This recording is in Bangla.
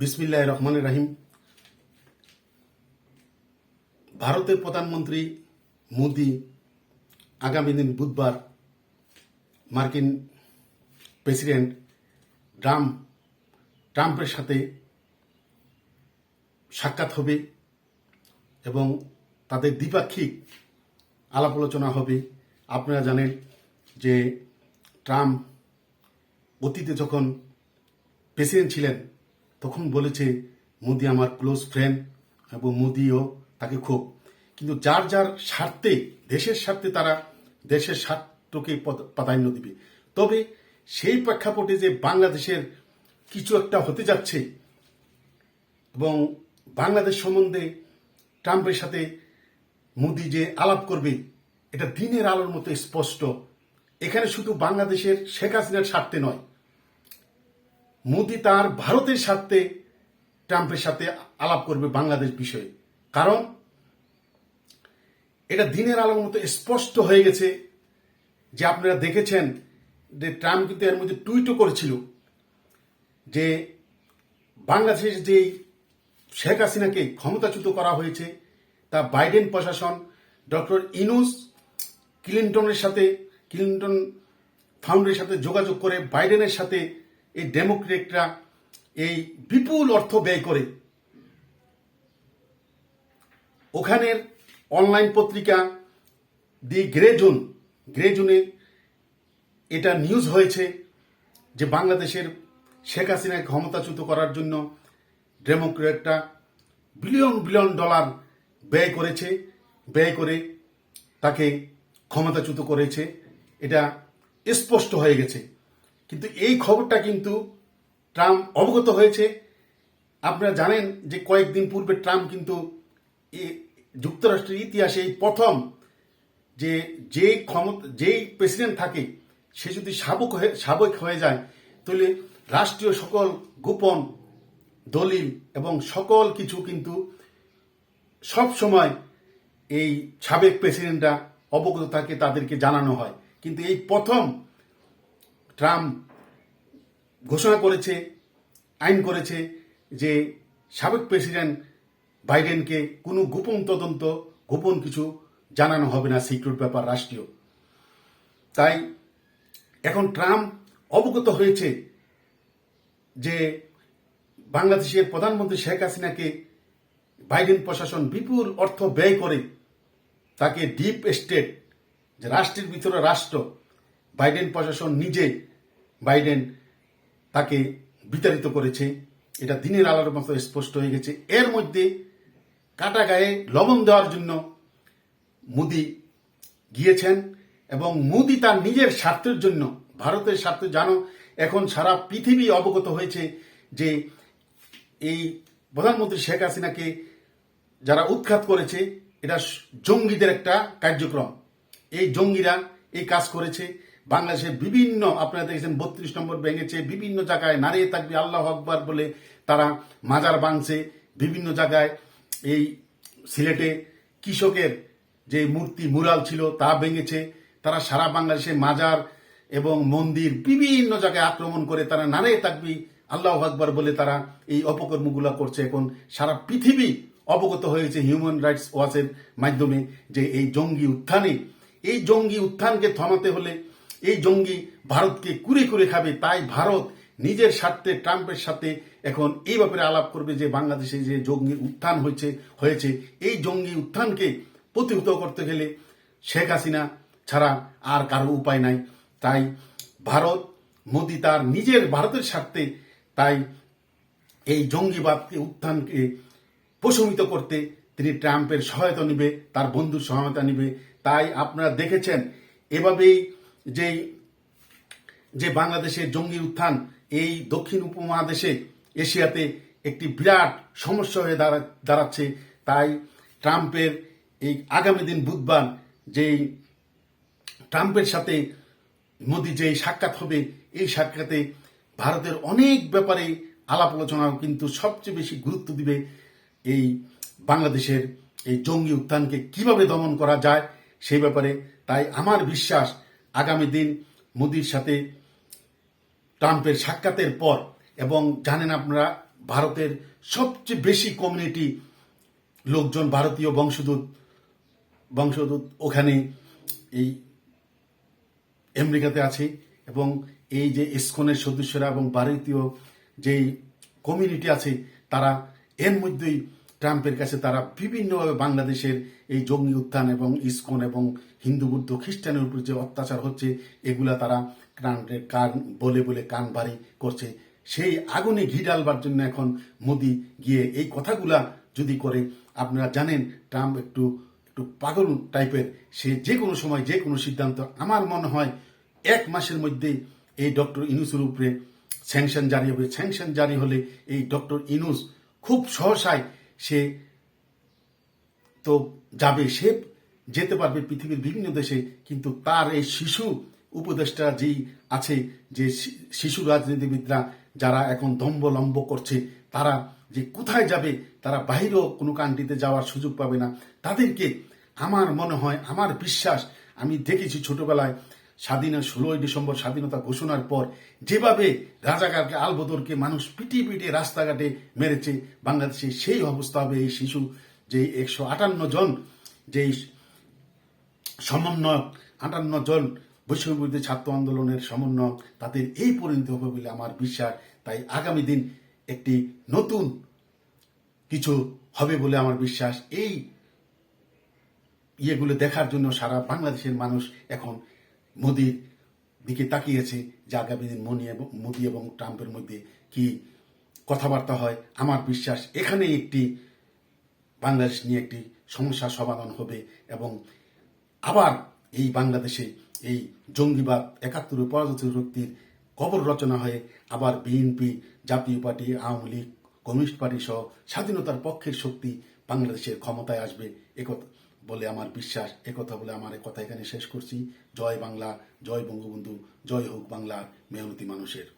বিসমিল্লাহ রহমান রাহিম। ভারতের প্রধানমন্ত্রী মোদি আগামী দিন বুধবার মার্কিন প্রেসিডেন্ট ট্রাম্প, ট্রাম্পের সাথে সাক্ষাৎ হবে এবং তাদের দ্বিপাক্ষিক আলাপ আলোচনা হবে। আপনারা জানেন যে ট্রাম্প অতীতে যখন প্রেসিডেন্ট ছিলেন তখন বলেছে, মোদি আমার ক্লোজ ফ্রেন্ড এবং মোদিও তাকে খুব। কিন্তু যার যার স্বার্থে, দেশের স্বার্থে তারা দেশের স্বার্থকে প্রাধান্য দিবে। তবে সেই প্রেক্ষাপটে যে বাংলাদেশের কিছু একটা হতে যাচ্ছে এবং বাংলাদেশ সম্বন্ধে ট্রাম্পের সাথে মোদি যে আলাপ করবে, এটা দিনের আলোর মতো স্পষ্ট। এখানে শুধু বাংলাদেশের শেখ হাসিনার স্বার্থে নয় মোদি তার ভারতের স্বার্থে ট্রাম্পের সাথে আলাপ করবে বাংলাদেশ বিষয়ে। কারণ এটা দিনের আলোর মতো স্পষ্ট হয়ে গেছে যে আপনারা দেখেছেন যে ট্রাম্প কিন্তু এর মধ্যে টুইটও করেছিল যে বাংলাদেশের যে শেখ হাসিনাকে ক্ষমতাচ্যুত করা হয়েছে, তা বাইডেন প্রশাসন ডক্টর ইনুস ক্লিন্টনের সাথে, ক্লিন্টন ফাউন্ডের সাথে যোগাযোগ করে বাইডেনের সাথে এই ডেমোক্রেটরা এই বিপুল অর্থ ব্যয় করে। ওখানের অনলাইন পত্রিকা দি গ্রে জোন গ্রে জোনে এটা নিউজ হয়েছে যে বাংলাদেশের শেখ হাসিনাকে ক্ষমতাচ্যুত করার জন্য ডেমোক্রেটরা বিলিয়ন বিলিয়ন ডলার ব্যয় করেছে, ব্যয় করে তাকে ক্ষমতাচ্যুত করেছে। এটা স্পষ্ট হয়ে গেছে। কিন্তু এই খবরটা কিন্তু ট্রাম্প অবগত হয়েছে। আপনারা জানেন যে কয়েকদিন পূর্বে ট্রাম্প কিন্তু যুক্তরাষ্ট্রের ইতিহাসে এই প্রথম যে যে ক্ষমতা, যেই প্রেসিডেন্ট থাকে, সে যদি সাবক হয়ে সাবেক হয়ে যায়, তাহলে রাষ্ট্রীয় সকল গোপন দলিল এবং সকল কিছু কিন্তু সব সময় এই সাবেক প্রেসিডেন্টরা অবগত থাকে, তাদেরকে জানানো হয়। কিন্তু এই প্রথম ট্রাম্প ঘোষণা করেছে, আইন করেছে যে সাবেক প্রেসিডেন্ট বাইডেনকে কোনো গোপন তদন্ত, গোপন কিছু জানানো হবে না সিক্রেট ব্যাপার রাষ্ট্রীয়। তাই এখন ট্রাম্প অবগত হয়েছে যে বাংলাদেশের প্রধানমন্ত্রী শেখ হাসিনাকে বাইডেন প্রশাসন বিপুল অর্থ ব্যয় করে তাকে ডিপ স্টেট, যে রাষ্ট্রের ভিতরে রাষ্ট্র বাইডেন প্রশাসন নিজে বাইডেন তাকে বিতাড়িত করেছে। এটা দিনের আলোর মতো স্পষ্ট হয়ে গেছে। এর মধ্যে কাটা গায়ে লবণ দেওয়ার জন্য মোদি গিয়েছেন এবং মোদি তার নিজের স্বার্থের জন্য, ভারতের স্বার্থ জানো, এখন সারা পৃথিবী অবগত হয়েছে যে এই প্রধানমন্ত্রী শেখ হাসিনাকে যারা উৎখাত করেছে, এটা জঙ্গিদের একটা কার্যক্রম। এই জঙ্গিরা এই কাজ করেছে। বাংলাদেশের বিভিন্ন, আপনারা দেখেছেন বত্রিশ নম্বর ভেঙেছে, বিভিন্ন জায়গায় নারিয়ে থাকবে, আল্লাহ আকবর বলে তারা মাজার ভাঙছে বিভিন্ন জায়গায় এই সিলেটে কৃষকের যে মূর্তি মুরাল ছিল তা ভেঙেছে, তারা সারা বাংলাদেশে মাজার এবং মন্দির বিভিন্ন জায়গায় আক্রমণ করে তারা নারে থাকবি, আল্লাহ আকবর বলে তারা এই অপকর্মগুলো করছে। এখন সারা পৃথিবী অবগত হয়েছে হিউম্যান রাইটস ওয়াচের মাধ্যমে যে এই জঙ্গি উত্থানে, এই জঙ্গি উত্থানকে থামাতে হলে এই জঙ্গি ভারতকে কুরে কুরে খাবে, তাই ভারত নিজের স্বার্থে ট্রাম্পের সাথে এখন এই ব্যাপারে আলাপ করবে যে বাংলাদেশে যে জঙ্গি উত্থান হয়েছে হয়েছে। এই জঙ্গি উত্থানকে প্রতিহত করতে গেলে শেখ হাসিনা ছাড়া আর কারও উপায় নাই। তাই ভারত, মোদি তার নিজের ভারতের স্বার্থে তাই এই জঙ্গিবাদকে উত্থানকে প্রশমিত করতে তিনি ট্রাম্পের সহায়তা নিবে, তার বন্ধুর সহায়তা নিবে। তাই আপনারা দেখেছেন, এভাবেই যেই যে বাংলাদেশের জঙ্গি উত্থান, এই দক্ষিণ উপমহাদেশে এশিয়াতে একটি বিরাট সমস্যা হয়ে দাঁড়া- দাঁড়াচ্ছে। তাই ট্রাম্পের এই আগামী দিন বুধবার যেই ট্রাম্পের সাথে মোদি যে সাক্ষাৎ হবে, এই সাক্ষাতে ভারতের অনেক ব্যাপারে আলাপ আলোচনা কিন্তু সবচেয়ে বেশি গুরুত্ব দিবে এই বাংলাদেশের এই জঙ্গি উত্থানকে কীভাবে দমন করা যায় সেই ব্যাপারে। তাই আমার বিশ্বাস আগামী দিন মোদির সাথে ট্রাম্পের সাক্ষাতের পর এবং জানেন আপনারা, ভারতের সবচেয়ে বেশি কমিউনিটি লোকজন, ভারতীয় বংশোদ্ভূত বংশোদ্ভূত ওখানে এই আমেরিকাতে আছে এবং এই যে ইসকনের সদস্যরা এবং ভারতীয় যেই কমিউনিটি আছে, তারা এর মধ্যেই ট্রাম্পের কাছে তারা বিভিন্নভাবে বাংলাদেশের এই জঙ্গি উত্থান এবং ইসকন এবং হিন্দু বুদ্ধ খ্রিস্টানের উপর যে অত্যাচার হচ্ছে, এগুলা তারা কান কান বলে বলে কান ভারী করছে। সেই আগুনে ঘি ডালবার জন্য এখন মোদি গিয়ে এই কথাগুলা যদি করে, আপনারা জানেন ট্রাম্প একটু একটু পাগল টাইপের। সে যে কোনো সময়, যে কোনো সিদ্ধান্ত আমার মনে হয় এক মাসের মধ্যে এই ডক্টর ইনুসের উপরে স্যাংশন জারি হবে। স্যাংশন জারি হলে এই ডক্টর ইনুস খুব সহসায় সে তো যাবে, সে যেতে পারবে পৃথিবীর বিভিন্ন দেশে, কিন্তু তার এই শিশু উপদেষ্টা যেই আছে, যে শিশু রাজনীতিবিদরা যারা এখন দম্বলম্ব করছে, তারা যে কোথায় যাবে, তারা বাহিরেও কোনো কান্ট্রিতে যাওয়ার সুযোগ পাবে না। তাদেরকে আমার মনে হয়, আমার বিশ্বাস, আমি দেখেছি ছোটবেলায় স্বাধীন ষোলোই ডিসেম্বর স্বাধীনতা ঘোষণার পর যেভাবে রাজাকারকে আলবদরকে মানুষ পিটিয়ে পিটিয়ে রাস্তাঘাটে মেরেছে, বাংলাদেশে সেই অবস্থা হবে এই শিশু, যে একশো আটান্ন জন যেই সমন্বয়ক, আটান্ন জন বৈষম্যবিরোধী ছাত্র আন্দোলনের সমন্বয়ক, তাদের এই পরিণতি হবে বলে আমার বিশ্বাস। তাই আগামী দিন একটি নতুন কিছু হবে বলে আমার বিশ্বাস। এই ইয়েগুলো দেখার জন্য সারা বাংলাদেশের মানুষ এখন মোদির দিকে তাকিয়েছে যে আগামী দিন মনি এবং মোদি এবং ট্রাম্পের মধ্যে কি কথাবার্তা হয়, আমার বিশ্বাস এখানে একটি বাংলাদেশ নিয়ে একটি সমস্যার সমাধান হবে এবং আবার এই বাংলাদেশে এই জঙ্গিবাদ, একাত্তরে পরাজিত শক্তির কবর রচনা হয়ে আবার BNP Jatiya party, Awami league, communist party সহ স্বাধীনতার পক্ষের শক্তি বাংলাদেশের ক্ষমতায় আসবে একথা। বলে আমার বিশ্বাস একথা বলে আমার কথা এখানে শেষ করছি। জয় বাংলা, জয় বঙ্গবন্ধু, জয় হোক বাংলার মেহনতি মানুষের।